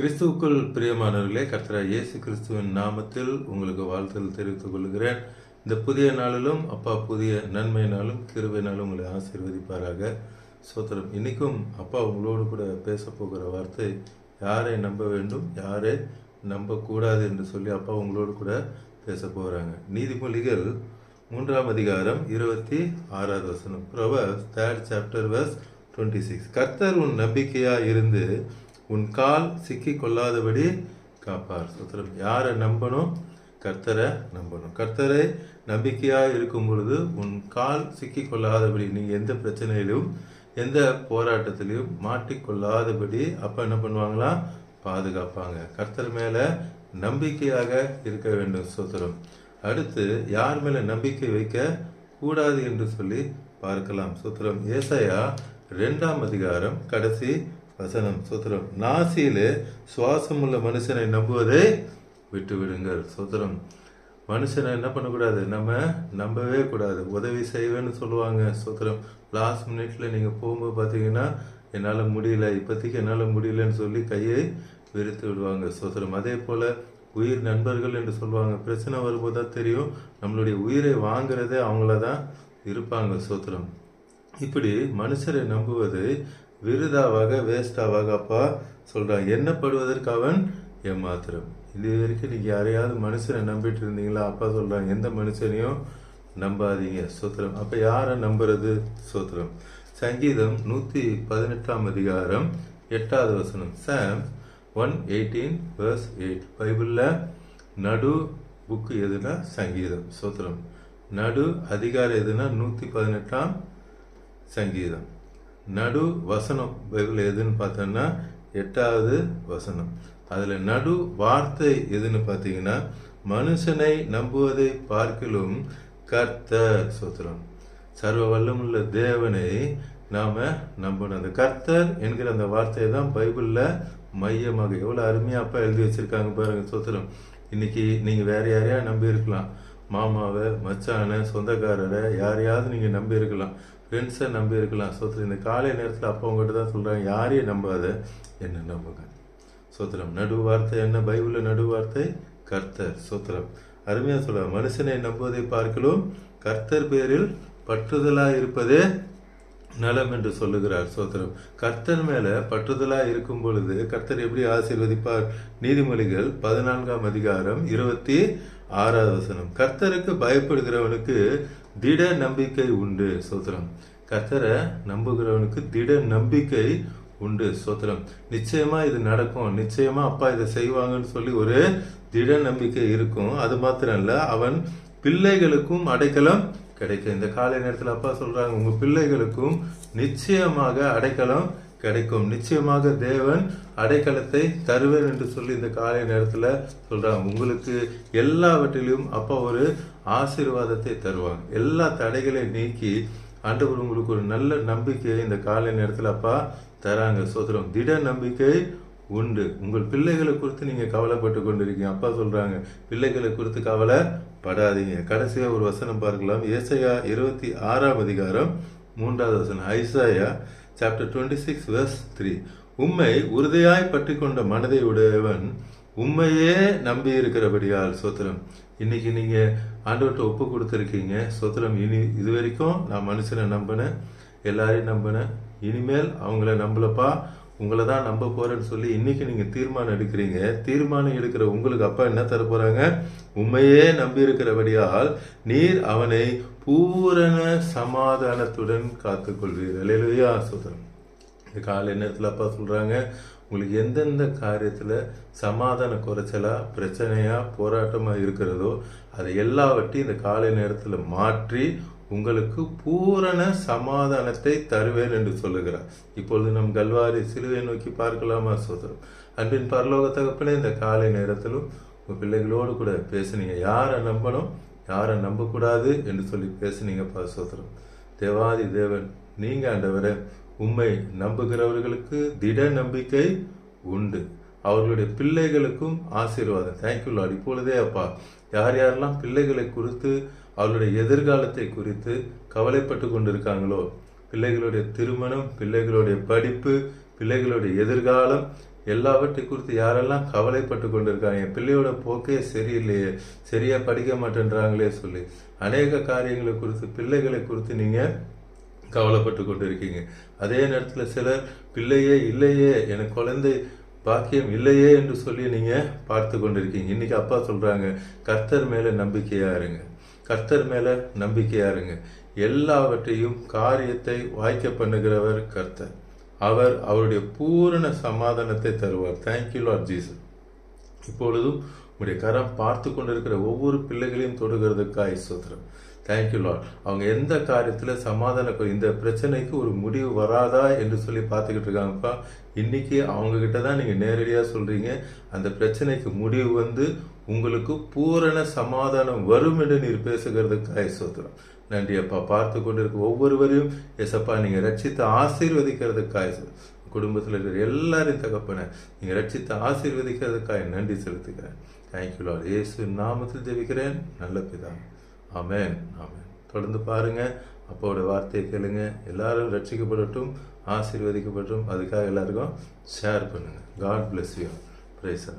கிறிஸ்துவுக்குள் பிரியமானவர்களே கர்த்தரா இயேசு கிறிஸ்துவின் நாமத்தில் உங்களுக்கு வாழ்த்துதல் தெரிவித்துக் கொள்கிறேன். இந்த புதிய நாளிலும் அப்பா புதிய நன்மையினாலும் நாளும் உங்களை ஆசீர்வதிப்பாராக. சோத்திரம் இன்னைக்கும் அப்பா உங்களோடு கூட பேச போகிற வார்த்தை யாரை நம்ப வேண்டும் யாரை நம்பக்கூடாது என்று சொல்லி அப்பா உங்களோடு கூட பேச போகிறாங்க. நீதிமொழிகள் மூன்றாம் அதிகாரம் இருபத்தி ஆறாவது வசனம். Proverbs third chapter verse twenty six கர்த்தர் உன் நம்பிக்கையாக இருந்து உன் கால் சிக்கி கொள்ளாதபடி காப்பார். சுத்திரம் யாரை நம்பணும்? கர்த்தரை நம்பணும். கர்த்தரை நம்பிக்கையாக இருக்கும் பொழுது உன் கால் சிக்கி கொள்ளாதபடி நீங்கள் எந்த பிரச்சனையிலும் எந்த போராட்டத்திலையும் மாட்டிக்கொள்ளாதபடி அப்போ என்ன பண்ணுவாங்களா? பாதுகாப்பாங்க. கர்த்தர் மேலே நம்பிக்கையாக இருக்க வேண்டும் சோத்திரம். அடுத்து யார் மேலே நம்பிக்கை வைக்க கூடாது என்று சொல்லி பார்க்கலாம். சூத்திரம் ஏசாயா ரெண்டாம் அதிகாரம் கடைசி வசனம் நாசியில் நாசியிலே சுவாசமுள்ள மனுஷனை நம்புவதை விட்டு விடுங்கள் சுத்திரம். மனுஷனை என்ன பண்ணக்கூடாது? நம்ம நம்பவே கூடாது. உதவி செய்வேன்னு சொல்லுவாங்க. சுத்திரம். லாஸ்ட் மினிட்ல நீங்கள் போகும்போது பார்த்தீங்கன்னா என்னால் முடியல. இப்போதைக்கு என்னால் முடியலன்னு சொல்லி கையை விரித்து விடுவாங்க. சோத்திரம். அதே போல் உயிர் நண்பர்கள் என்று சொல்லுவாங்க. பிரச்சனை வரும்போது தான் தெரியும். நம்மளுடைய உயிரை வாங்குறதே அவங்கள தான் இருப்பாங்க. சோத்திரம். இப்படி மனுஷரை நம்புவது விருதாவாக வேஸ்டாவாக அப்பா சொல்கிறான் எண்ணப்படுவதற்கு அவன் ஏமாத்திரம். இது வரைக்கும் நீங்கள் யாரையாவது மனுஷனை நம்பிட்டு இருந்தீங்களா? அப்பா சொல்கிறான் எந்த மனுஷனையும் நம்பாதீங்க. சோத்திரம். அப்போ யாரை நம்புறது? சோத்திரம். சங்கீதம் நூற்றி பதினெட்டாம் அதிகாரம் எட்டாவது வசனம். Psalm one eighteen verse eight. பைபிளில் நடு புக்கு எதுனா சங்கீதம். சோத்திரம். நடு அதிகாரம் எதுனா நூற்றி பதினெட்டாம் சங்கீதம். நடு வசனம் பைபிள் எதுன்னு பார்த்தோம்னா எட்டாவது வசனம். அதில் நடு வார்த்தை எதுன்னு பார்த்தீங்கன்னா மனுஷனை நம்புவதை பார்க்கிலும் கர்த்த சோத்திரம். சர்வ வல்லமுள்ள தேவனை நாம நம்பணும். அந்த கர்த்தர் என்கிற அந்த வார்த்தையை தான் பைபிளில் மையமாக எவ்வளோ அருமையாக அப்பா எழுதி வச்சிருக்காங்க பாருங்க சோத்திரம். இன்னைக்கு நீங்கள் வேற யாரையா நம்பி இருக்கலாம் மாமாவை மச்சானை சொந்தக்காரரை யாரையாவது நீங்கள் நம்பி இருக்கலாம் ஃப்ரெண்ட்ஸை நம்பி இருக்கலாம். சோத்திரம் இந்த காலை நேரத்தில் அப்போ உங்ககிட்ட தான் சொல்கிறாங்க யாரையும் நம்பாத என்ன நம்புங்க. சோத்திரம் நடு வார்த்தை என்ன? பைபிளில் நடு வார்த்தை கர்த்தர். சோத்திரம் அருமையாக சொல்ற மனுஷனை நம்புவதை பார்க்கலும் கர்த்தர் பேரில் பற்றுதலாக இருப்பதே நலம் என்று சொல்லுகிறார். சோத்திரம் கர்த்தர் மேலே பற்றுதலாக இருக்கும் பொழுது கர்த்தர் எப்படி ஆசீர்வதிப்பார்? நீதிமொழிகள் பதினான்காம் அதிகாரம் இருபத்தி ஆறாவது வசனம். கர்த்தருக்கு பயப்படுகிறவனுக்கு திட நம்பிக்கை உண்டு சோத்திரம். கர்த்தரை நம்புகிறவனுக்கு திட நம்பிக்கை உண்டு சோத்திரம். நிச்சயமா இது நடக்கும். நிச்சயமா அப்பா இதை செய்வாங்கன்னு சொல்லி ஒரு திட நம்பிக்கை இருக்கும். அது மாத்திரம் இல்ல அவன் பிள்ளைகளுக்கும் அடைக்கலம் கிடைக்கும். இந்த காலை நேரத்தில் அப்பா சொல்றாங்க உங்க பிள்ளைகளுக்கும் நிச்சயமாக அடைக்கலம் கிடைக்கும். நிச்சயமாக தேவன் அடைக்கலத்தை தருவேன் என்று சொல்லி இந்த காலை நேரத்தில் சொல்கிறாங்க உங்களுக்கு எல்லாவற்றிலும் அப்பா ஒரு ஆசீர்வாதத்தை தருவாங்க எல்லா தடைகளை நீக்கி ஆண்டவர் உங்களுக்கு ஒரு நல்ல நம்பிக்கையை இந்த காலை நேரத்தில் அப்பா தராங்க. சோதரம் திட நம்பிக்கை உண்டு. உங்கள் பிள்ளைகளை குறித்து நீங்கள் கவலைப்பட்டு கொண்டிருக்கீங்க. அப்பா சொல்கிறாங்க பிள்ளைகளை குறித்து கவலைப்படாதீங்க. கடைசியாக ஒரு வசனம் பார்க்கலாம். ஏசையா இருபத்தி ஆறாம் அதிகாரம் மூன்றாவது வசனம். Isaiah chapter twenty six verse three உண்மை உறுதியாய் பற்றி கொண்ட மனதை உடையவன் உண்மையே நம்பி இருக்கிறபடியால் சோத்திரம். இன்னைக்கு நீங்கள் ஆண்டவர்கிட்ட ஒப்பு கொடுத்துருக்கீங்க. சோத்திரம் இனி இது வரைக்கும் நான் மனுஷனை நம்பினேன் எல்லாரையும் நம்பினேன் இனிமேல் அவங்கள நம்பலப்பா. உங்களை தான் நம்ப போகிறேன்னு சொல்லி இன்னைக்கு நீங்கள் தீர்மானம் எடுக்கிறீங்க. தீர்மானம் எடுக்கிற உங்களுக்கு அப்பா என்ன தர போகிறாங்க உண்மையே நம்பி இருக்கிறபடியால் நீர் அவனை பூரண சமாதானத்துடன் காத்துக்கொள்வீர்கள் அலையிலுயா சோதரம் இந்த காலை நேரத்தில் அப்பா சொல்கிறாங்க உங்களுக்கு எந்தெந்த காரியத்தில் சமாதான குறைச்சலா பிரச்சனையாக போராட்டமாக இருக்கிறதோ அதை எல்லாவற்றையும் இந்த காலை நேரத்தில் மாற்றி உங்களுக்கு பூரண சமாதானத்தை தருவேன் என்று சொல்லுகிறார். இப்பொழுது நம் கல்வாரி சிலுவை நோக்கி பார்க்கலாமா சோதரம் அன்பின் பரலோக தகப்பனே இந்த காலை நேரத்திலும் உங்கள் பிள்ளைகளோடு கூட பேசுனீங்க. யாரை நம்பணும்? யாரை நம்பக்கூடாது என்று சொல்லி பேசுனீங்கப்பா சோதரம். தேவாதி தேவன் நீங்க ஆண்டவரை உண்மை நம்புகிறவர்களுக்கு திட நம்பிக்கை உண்டு. அவர்களுடைய பிள்ளைகளுக்கும் ஆசீர்வாதம். தேங்க்யூ லார்ட் இப்பொழுதே அப்பா யார் யாரெல்லாம் பிள்ளைகளை குறித்து அவர்களுடைய எதிர்காலத்தை குறித்து கவலைப்பட்டு கொண்டிருக்காங்களோ பிள்ளைகளுடைய திருமணம் பிள்ளைகளுடைய படிப்பு பிள்ளைகளுடைய எதிர்காலம் எல்லாவற்றை குறித்து யாரெல்லாம் கவலைப்பட்டு கொண்டிருக்காங்க? என் பிள்ளையோட போக்கே சரியில்லையே சரியாக படிக்க மாட்டேன்றாங்களே சொல்லி. அநேக காரியங்களை குறித்து பிள்ளைகளை குறித்து நீங்கள் கவலைப்பட்டு கொண்டு இருக்கீங்க அதே நேரத்தில் சிலர் பிள்ளையே இல்லையே எனக்கு குழந்தை பாக்கியம் இல்லையே என்று சொல்லி நீங்கள் பார்த்து கொண்டிருக்கீங்க. இன்னைக்கு அப்பா சொல்கிறாங்க கர்த்தர் மேலே நம்பிக்கையாக இருங்க. கர்த்தர் மேலே நம்பிக்கையாக இருங்க. எல்லாவற்றையும் காரியத்தை வாய்க்க பண்ணுகிறவர் கர்த்தர். அவர் அவருடைய பூரண சமாதானத்தை தருவார். தேங்க்யூ லார்ட் ஜீசஸ் இப்பொழுதும் உடைய கரம் பார்த்து கொண்டிருக்கிற ஒவ்வொரு பிள்ளைகளையும் தொடுகிறதுக்காய் சோத்திரம் தேங்க்யூ லார்ட் அவங்க எந்த காரியத்தில் சமாதான இந்த பிரச்சனைக்கு ஒரு முடிவு வராதா என்று சொல்லி பார்த்துக்கிட்டு இருக்காங்கப்பா இன்னைக்கு அவங்க கிட்ட தான் நீங்கள் நேரடியாக சொல்கிறீங்க அந்த பிரச்சனைக்கு முடிவு வந்து உங்களுக்கு பூரண சமாதானம் வரும் என்று நீர் பேசுகிறதுக்காய் சோத்திரம் நன்றி அப்பா. பார்த்து கொண்டிருக்க ஒவ்வொருவரையும் எசப்பா நீங்கள் ரட்சித்து ஆசீர்வதிக்கிறதுக்காய் குடும்பத்தில் இருக்கிற எல்லாரையும் தகப்பன நீங்கள் ரட்சித்து ஆசீர்வதிக்கிறதுக்காக நன்றி செலுத்துகிறேன். தேங்க்யூ லார்ட் இயேசு நாமத்தில் ஜெபிக்கிறேன். நல்ல பிதா. ஆமேன் ஆமேன் தொடர்ந்து பாருங்கள் அப்பாவோட வார்த்தையை கேளுங்க. எல்லாரும் ரட்சிக்கப்படட்டும் ஆசீர்வதிக்கப்படட்டும். அதுக்காக எல்லாருக்கும் ஷேர் பண்ணுங்கள் காட் பிளஸ் யூ பிரைஸ்